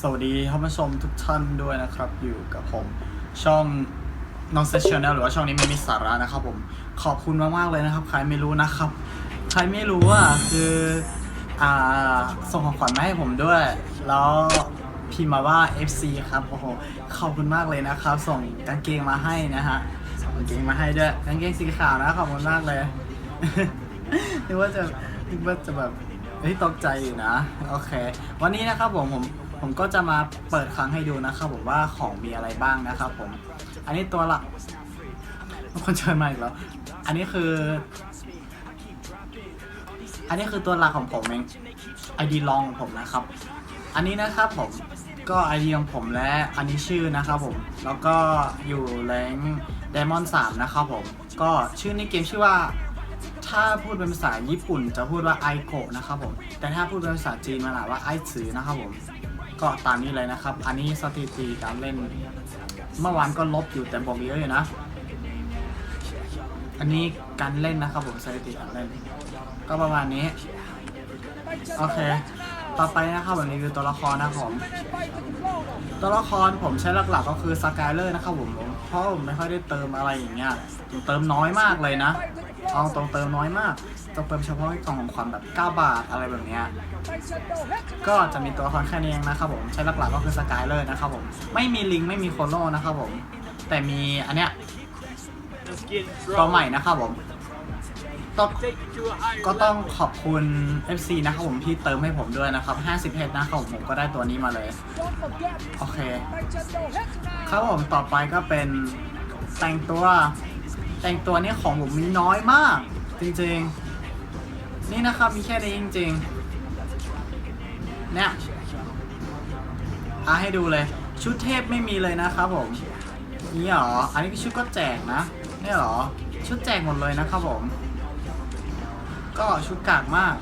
สวัสดีท่านผู้ชมทุกท่านด้วยนะครับ อยู่กับผมช่องน้องเซชชแนลหรือว่าช่องนี้ไม่มีสาระนะครับผมขอบคุณมากๆเลยนะครับ ใครไม่รู้นะครับ ใครไม่รู้อะคืออ่าส่งของขวัญมาให้ผมด้วย แล้วพิมพ์มาว่า FC ครับโอ้โหขอบคุณมากเลยนะครับ ส่งกางเกงมาให้นะฮะส่งกางเกงมาให้ด้วยกางเกงสีขาวนะขอบคุณมากเลยนึกว่าจะนึกว่าจะแบบเฮ้ยตกใจอยู่นะ โอเค วันนี้นะครับผมผม ผมก็จะมาเปิดครั้งให้ดูนะครับผมว่าของมีอะไรบ้างนะครับผม อันนี้ตัวหลักคนเชิญมาอีกแล้ว อันนี้คือ อันนี้คือตัวหลักของผมเองไอดีลองของผมนะครับ อันนี้นะครับผมก็ไอดีของผมและอันนี้ชื่อนะครับผม แล้วก็อยู่แรงไดมอนด์สามนะครับผม ก็ชื่อในเกมชื่อว่าถ้าพูดเป็นภาษาญี่ปุ่นจะพูดว่าไอโกะนะครับผม แต่ถ้าพูดเป็นภาษาจีนมาหนาว่าไอซือนะครับผม ก็ตามนี้เลยนะครับ อันนี้สถิติการเล่น เมื่อวานก็ลบอยู่แต่บอกเยอะอยู่นะ อันนี้การเล่นนะครับผมสถิติการเล่น ก็ประมาณนี้ โอเค ต่อไปนะครับวันนี้คือตัวละครนะผม ตัวละครผมใช้หลักๆ ก็คือสกายเลอร์นะครับผม เพราะผมไม่ค่อยได้เติมอะไรอย่างเงี้ยเติมน้อยมากเลยนะ เอาตรงเติมน้อยมากต้องเติมเฉพาะกล่องของขวัญแบบ9บาทอะไรแบบเนี้ยก็จะมีตัวละครแค่นี้เองนะครับผมใช้หลักๆก็คือสกายเลอร์นะครับผมไม่มีลิงไม่มีโคโลนะครับผมแต่มีอันเนี้ยตัวใหม่นะครับผมต้องก็ต้องขอบคุณ FC นะครับผมที่เติมให้ผมด้วยนะครับ 50เพชรนะครับผมก็ได้ตัวนี้มาเลย โอเค ครับผมต่อไปก็เป็นแต่งตัว แต่งตัวนี่ของผมมีน้อยมาก จริงๆ นี่นะครับมีแค่นี้จริงๆ เนี่ยอะให้ดูเลย ชุดเทพไม่มีเลยนะครับผม นี่เหรอ อันนี้ชุดก็แจกนะนี่เหรอ ชุดแจกหมดเลยนะครับผม ก็ชุดกากมาก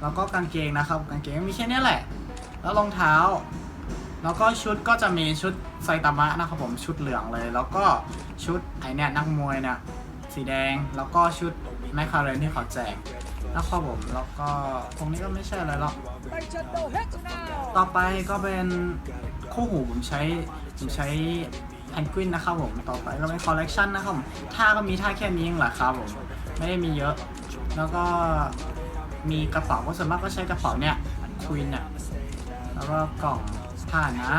แล้วก็กางเกงนะครับ กางเกงมีแค่นี้แหละ แล้วรองเท้า แล้วก็ชุดก็จะมีชุดไซตามะนะครับผมชุดเหลืองเลย แล้วก็ชุดไอเนี่ยนักมวยเนี่ยสีแดงแล้วก็ชุดแมคคาเรนที่เขาแจกนะครับผมแล้วก็ตรงนี้ก็ไม่ใช่อะไรหรอกต่อไปก็เป็นคู่หูผมใช้ผมใช้แพนกวินนะครับผมต่อไปก็เป็นคอลเลกชันนะครับผมท่าก็มีท่าแค่นี้เองแหละครับผมไม่ได้มีเยอะ แล้วก็มีกระเป๋าก็ส่วนมากก็ใช้กระเป๋าเนี่ยควินเนี่ยแล้วก็กล่องานะ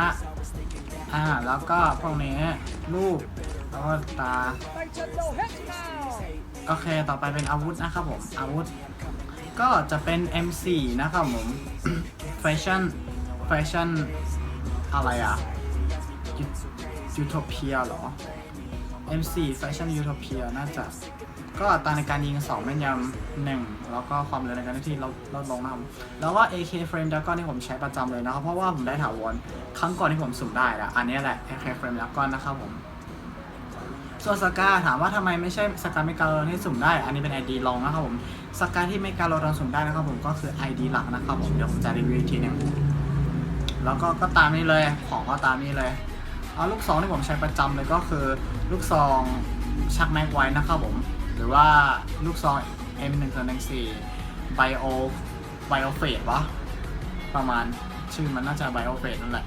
อ่า แล้วก็พวกนี้รูปแล้วก็ตา โอเค ต่อไปเป็นอาวุธนะครับผม อาวุธ ก็จะเป็น M4 นะครับผม แฟชั่น แฟชั่น อะไรอะยูโทเปียเหรอ M4 แฟชั่นยูโทเปียน่าจะ ก็อัตราในการยิง 2 แม่นยำหนึ่งแล้วก็ความเร็วในการเคลื่อนที่ลดลดลงนะครับแล้วว่า AK Frame Dragon ที่ผมใช้ประจำเลยนะครับ เพราะว่าผมได้ถาวรครั้งก่อนที่ผมสุ่มได้ละอันนี้แหละ AK Frame Dragon นะครับผมส่วนสกาถามว่าทำไมไม่ใช่สกาเมกาโลดอนที่สุ่มได้ อันนี้เป็น ID รองนะครับผมสกาที่เมกาโลดอนสุ่มได้นะครับผมก็คือ ID หลักนะครับผมเดี๋ยวผมจะรีวิวทีนึงแล้วก็ก็ตามนี้เลยของก็ตามนี้เลยเอาลูกซองที่ผมใช้ประจำเลยก็คือลูกซองชักแม็กไว้นะครับผม หรือว่าลูกซอง M1 1 4 Bio Bio f a d e วะ ประมาณชื่อมันน่าจะ Bio f a d e นั่นแหละ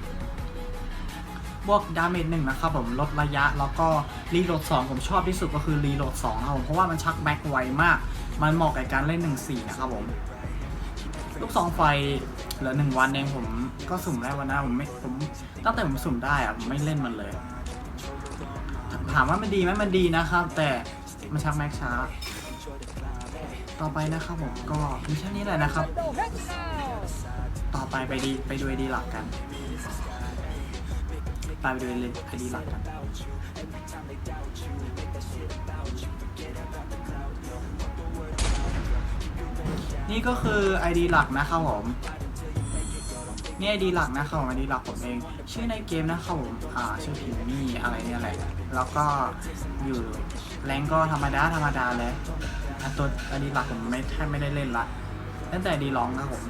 บวกดาเมจหนึ่งนะครับผมลดระยะแล้วก็รีโหลด2 ผมชอบที่สุดก็คือรีโหลด2ครับผมเพราะว่ามันชักแบ็คไวมาก มันเหมาะกับการเล่น 1-4 นะครับผม ลูกซองไฟเหลือหนึ่งวันเองผมก็สุ่มได้วันหน้าผมไม่ผมตั้งแต่ผมสุ่มได้อะผมไม่เล่นมันเลย ถามว่ามันดีไหมมันดีนะครับ แต่ มันชักแม็กช้า ต่อไปนะครับผมก็มีแค่นี้แหละนะครับ ต่อไปไปดีไปดูไอดีหลักกันไปไปดูไอดีหลักกันนี่ก็คือ ID หลักนะครับผม นี่ ID หลักนะครับผม ID หลักผมเอง ชื่อในเกมนะครับผม อ่า ชื่อพิมมี่อะไรเนี่ยแหละ แล้วก็อยู่ แรงก็ธรรมดาธรรมดาเลยอะตัว ID หลักผมไม่แทบไม่ได้เล่นละตั้งแต่ ID ลองนะผม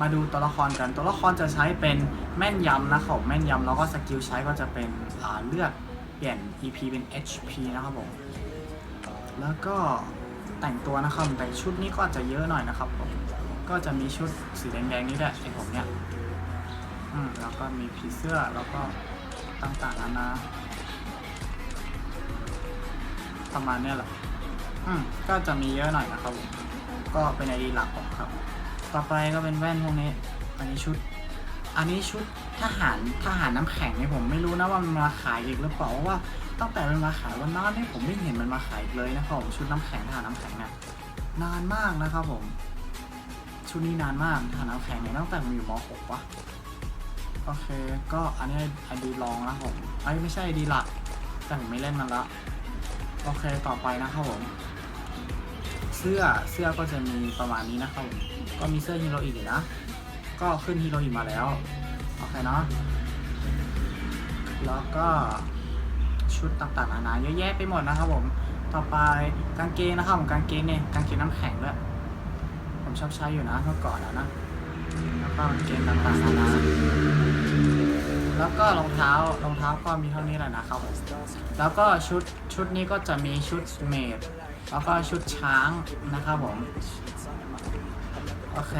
มาดูตัวละครกัน ตัวละครจะใช้เป็นแม่นยำนะครับผมแม่นยำแล้วก็สกิลใช้ก็จะเป็นอ่าเลือดเปลี่ยน EP เป็น HP นะครับผม แล้วก็แต่งตัวนะครับแต่ชุดนี้ก็จะเยอะหน่อยนะครับผมก็จะมีชุดสีแดงๆนี่แหละไอผมเนี่ยอืมแล้วก็มีผีเสื้อแล้วก็ต่างๆนานา ประมาณเนี้ยแหละ อืม ก็จะมีเยอะหน่อยนะครับผมก็เป็นไอดีหลักของครับ ต่อไปก็เป็นแว่นพวกนี้ อันนี้ชุด อันนี้ชุดทหารทหารน้ำแข็งเนี่ยผมไม่รู้นะว่ามันมาขายอีกหรือเปล่าเพราะว่าตั้งแต่มันมาขายวันนั้นนี่ผมไม่เห็นมันมาขายอีกเลยนะครับผมชุดน้ำแข็งทหารน้ำแข็งเนี่ยนานมากนะครับผม ชุดนี้นานมากทหารน้ำแข็งเนี่ยตั้งแต่ผมอยู่ม .6 วะโอเค ก็อันนี้ไอดีลองนะครับผมไอ้ยไม่ใช่ไอดีหลัก แต่ผมไม่เล่นมันละ โอเคต่อไปนะครับผม เสื้อเสื้อก็จะมีประมาณนี้นะครับผมก็มีเสื้อฮีโร่อีกนะ ก็ขึ้นฮีโร่อีกมาแล้วโอเคเนาะแล้วก็ชุดต่างๆนานาเยอะแยะไปหมดนะครับผมต่อไปกางเกงนะครับผมกางเกงเนี่ยกางเกงน้ำแข็งด้วยผมชอบใช้อยู่นะเมื่อก่อนนะนะแล้วก็กางเกงต่างๆนานา แล้วก็รองเท้ารองเท้าก็มีเท่านี้แหละนะครับ แล้วก็ชุดชุดนี้ก็จะมีชุดเมดแล้วก็ชุดช้างนะครับผม โอเค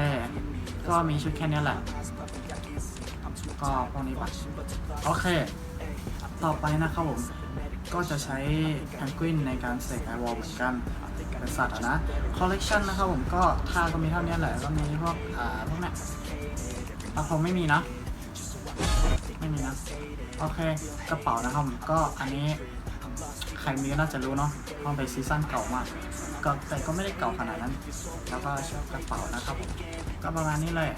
ก็มีชุดแค่นี้แหละ ก็พวกนี้ปะโอเค ต่อไปนะครับผม ก็จะใช้แพนกวินในการเสกไอวอลเหมือนกันเป็นสัตว์อะนะคอลเลกชันนะครับผมก็ท่าก็มีเท่านี้แหละก็มีพวกอ่าพวกเนี้ยอะผมไม่มีนะ ไม่มีนะโอเคกระเป๋านะครับก็อันนี้ใครมีก็น่าจะรู้เนาะเพราะเป็นซีซั่นเก่ามากก็แต่ก็ไม่ได้เก่าขนาดนั้น แล้วก็ชุดกระเป๋านะครับผมก็ประมาณนี้เลย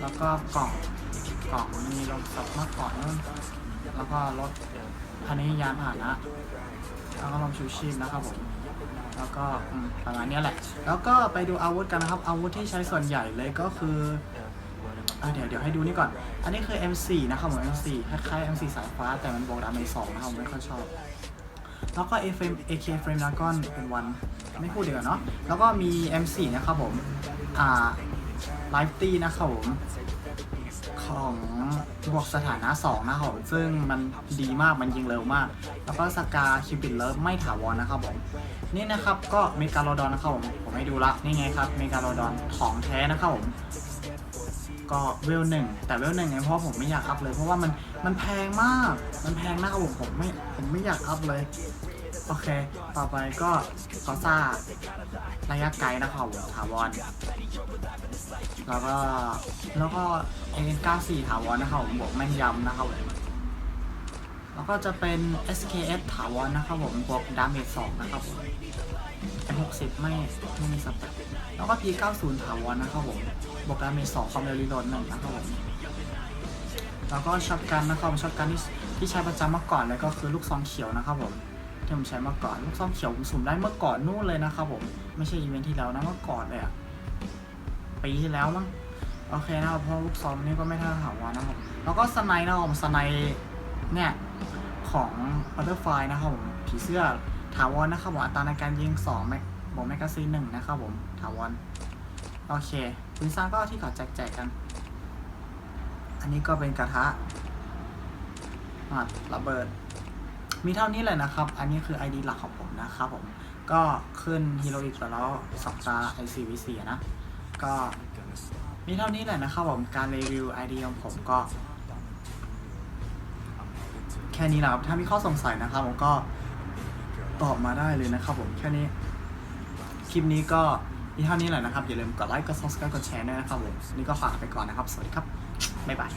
แล้วก็กล่องกล่องมีรถสับมาก่อนนู่นแล้วก็รถพันยานผ่านะแล้วก็ลมชูชีพนะครับผมแล้วก็ประมาณนี้แหละ แล้วก็ไปดูอาวุธกันนะครับ อาวุธที่ใช้ส่วนใหญ่เลยก็คือ อะเดี๋ยวเดี๋ยวให้ดูนี่ก่อน อันนี้คือ M4 นะครับผม M4 คล้ายๆ M4 สายฟ้า แต่มันบวกดาเมจสองนะครับผมไม่ค่อยชอบ แล้วก็ A frame AK frame dragon เป็นวันไม่พูดเดีกว่าเนาะ แล้วก็มี M4 นะครับผม อ่า Live T นะครับผมของบวกสถานะ2นะครับผมซึ่งมันดีมากมันยิงเร็วมาก แล้วก็สกาคิวปิดเลิฟไม่ถาวรนะครับผมนี่นะครับก็เมกาโลดอนนะครับผมผมให้ดูละนี่ไงครับเมกาโลดอนของแท้นะครับผม ก็เวลหนึ่งแต่เวลหนึ่งเนี่ยเพราะผมไม่อยากอัพเลย เพราะว่ามันมันแพงมาก มันแพงนะครับผมผมไม่ผมไม่อยากอัพเลยโอเค ต่อไปก็กอซ่าระยะไกลนะครับผมถาวร แล้วก็ แล้วก็เอ็น94ถาวรนะครับผมบวกแม่นยำนะครับผมแล้วก็จะเป็น SKS ถาวรนะครับผมบวกดาเมจ2นะครับผม M60 ไม่ไม่มีสเปคแล้วก็ P90 ถาวรนะครับผม บวกดาเมจ2ความเร็วรีโหลดหนึ่งนะครับผมแล้วก็ช็อตกันนะครับช็อตกันที่ที่ใช้ประจำเมื่อก่อนเลยก็คือลูกซองเขียวนะครับผมที่ผมใช้เมื่อก่อนลูกซองเขียวผมสุ่มได้เมื่อก่อนนู่นเลยนะครับผมไม่ใช่อีเวนท์ที่แล้วนะเมื่อก่อนเลยอะปีที่แล้วมั้งโอเคนะครับเพราะลูกซองนี่ก็ไม่เท่าถาวรนะครับแล้วก็สไนด์นะครับผมสไนด์เนี่ยของบัตเตอร์ไฟนะครับผมผีเสื้อถาวรนะครับผมอัตราในการยิง2แม็กบอกแมกกาซีนหนึ่งนะครับผมถาวร โอเคปืนซ่าก็ที่เขาแจกแจกกัน อันนี้ก็เป็นกระทะระเบิด มีเท่านี้เลยนะครับ อันนี้คือ ID หลักของผมนะครับผม ก็ขึ้นฮีโร่อีกแล้วสองตา ICVC อะนะ ก็มีเท่านี้แหละนะครับผมการรีวิว ID ของผมก็ แค่นี้แหละครับถ้ามีข้อสงสัยนะครับผมก็ตอบมาได้เลยนะครับผมแค่นี้ คลิปนี้ก็ มีเท่านี้แหละนะครับ อย่าลืมกดไลค์ กด subscribe กดแชร์ด้วยนะครับผมนี่ก็ฝากไปก่อนนะครับ สวัสดีครับ บ๊ายบาย